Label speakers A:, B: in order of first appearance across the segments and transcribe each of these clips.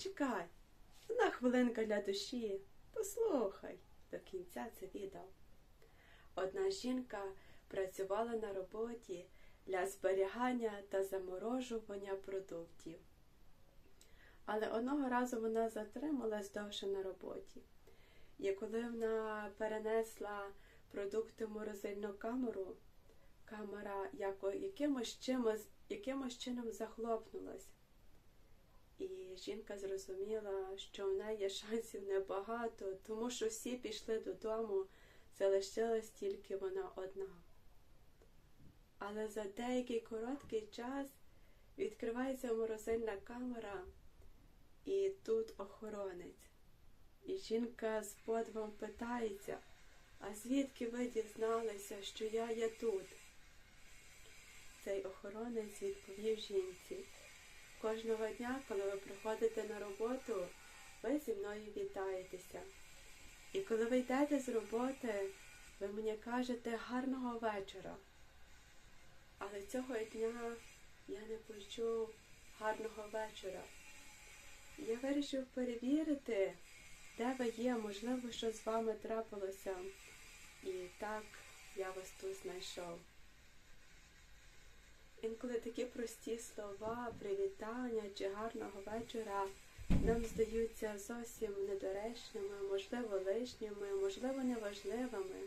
A: Зачекай, одна хвилинка для душі. Послухай до кінця це відео. Одна жінка працювала на роботі для зберігання та заморожування продуктів. Але одного разу вона затрималась довше на роботі. І коли вона перенесла продукти в морозильну камеру, камера якимось, чимось, якимось чином захлопнулась. І жінка зрозуміла, що в неї шансів небагато, тому що всі пішли додому, залишилась тільки вона одна. Але за деякий короткий час відкривається морозильна камера, і тут охоронець. І жінка з подивом питається, а звідки ви дізналися, що я є тут? Цей охоронець відповів жінці. Кожного дня, коли ви приходите на роботу, ви зі мною вітаєтеся. І коли ви йдете з роботи, ви мені кажете гарного вечора. Але цього дня я не почув гарного вечора. Я вирішив перевірити, де ви є, можливо, що з вами трапилося. І так я вас тут знайшов. Інколи такі прості слова, привітання чи гарного вечора нам здаються зовсім недоречними, можливо, лишніми, можливо, неважливими.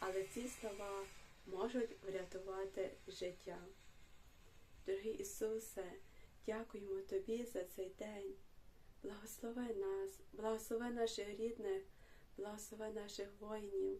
A: Але ці слова можуть врятувати життя. Дорогий Ісусе, дякуємо Тобі за цей день. Благослови нас, благослови наших рідних, благослови наших воїнів.